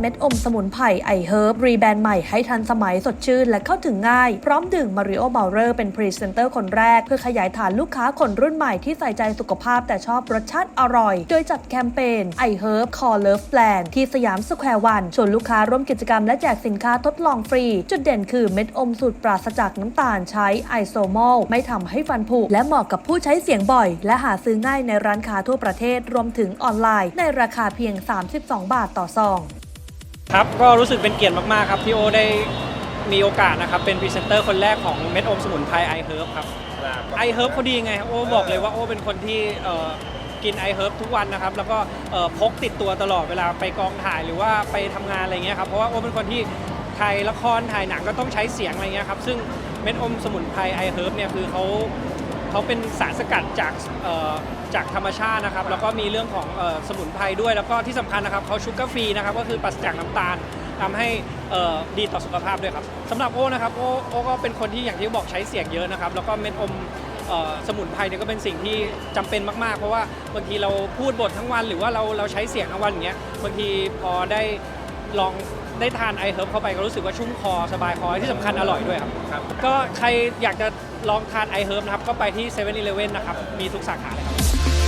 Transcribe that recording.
เม็ดอมสมุนไพรไอเฮิร์บรีแบรนด์ใหม่ให้ทันสมัยสดชื่นและเข้าถึงง่าย พร้อมดื่มมาริโอเบลเลอร์เป็นพรีเซนเตอร์คนแรก เพื่อขยายฐานลูกค้าคนรุ่นใหม่ที่ใส่ใจสุขภาพแต่ชอบรสชาติอร่อย โดยจัดแคมเปญไอเฮิร์บคอเลิฟแ a นที่สยามสแควร์วันชวนลูกค้าร่วมกิจกรรมและแจกสินค้าทดลองฟรี จุดเด่นคือเม็ดอมสูตรปราศจากน้ำตาลใช้ไอโซมอลไม่ทำให้ฟันผุและเหมาะกับผู้ใช้เสียงบ่อย และหาซื้อง่ายในร้านค้าทั่วประเทศรวมถึงออนไลน์ ในราคาเพียง 32 บาทต่อซอง ครับก็รู้สึกเป็นเกียรติมาก ๆ ครับที่โอได้มีโอกาสนะครับ เป็นพรีเซนเตอร์คนแรกของเม็ดอมสมุนไพรไอเฮิร์บครับไอเฮิร์บเขาดีไงโอบอกเลยว่าโอเป็นคนที่เอ่อกินไอเฮิร์บทุกวันนะครับ แล้วก็เอ่อพกติดตัวตลอดเวลาไปกองถ่ายหรือว่าไปทำงานอะไรเงี้ยครับเพราะว่าโอเป็นคนที่ถ่ายละครถ่ายหนังก็ต้องใช้เสียงอะไรเงี้ยครับซึ่งเม็ดอมสมุนไพรไอเฮิร์บเนี่ยคือเขา เขาเป็นสารสกัดจากจากธรรมชาตินะครับ แล้วก็มีเรื่องของสมุนไพรด้วย แล้วก็ที่สำคัญนะครับเขาชูกาฟรีนะครับก็คือปราศจากน้ำตาลทำให้ดีต่อสุขภาพด้วยครับสำหรับโอ้นะครับโอ้โอ้ก็เป็นคนที่อย่างที่บอกใช้เสียงเยอะนะครับ แล้วก็เม็ดอมสมุนไพรเนี่ยก็เป็นสิ่งที่จำเป็นมากๆ เพราะว่าบางทีเราพูดบททั้งวัน หรือว่าเราเราใช้เสียงทั้งวันอย่างเงี้ยบางทีพอได้ ลองได้ทานไอเฮิร์บเข้าไปก็รู้สึกว่าชุ่มคอสบายคอที่สำคัญอร่อยด้วยครับ ก็ใครอยากจะลองทานไอเฮิร์บนะครับก็ไปที่7 e เ e ่ e อนะครับ มีทุกสาขาเลยครับ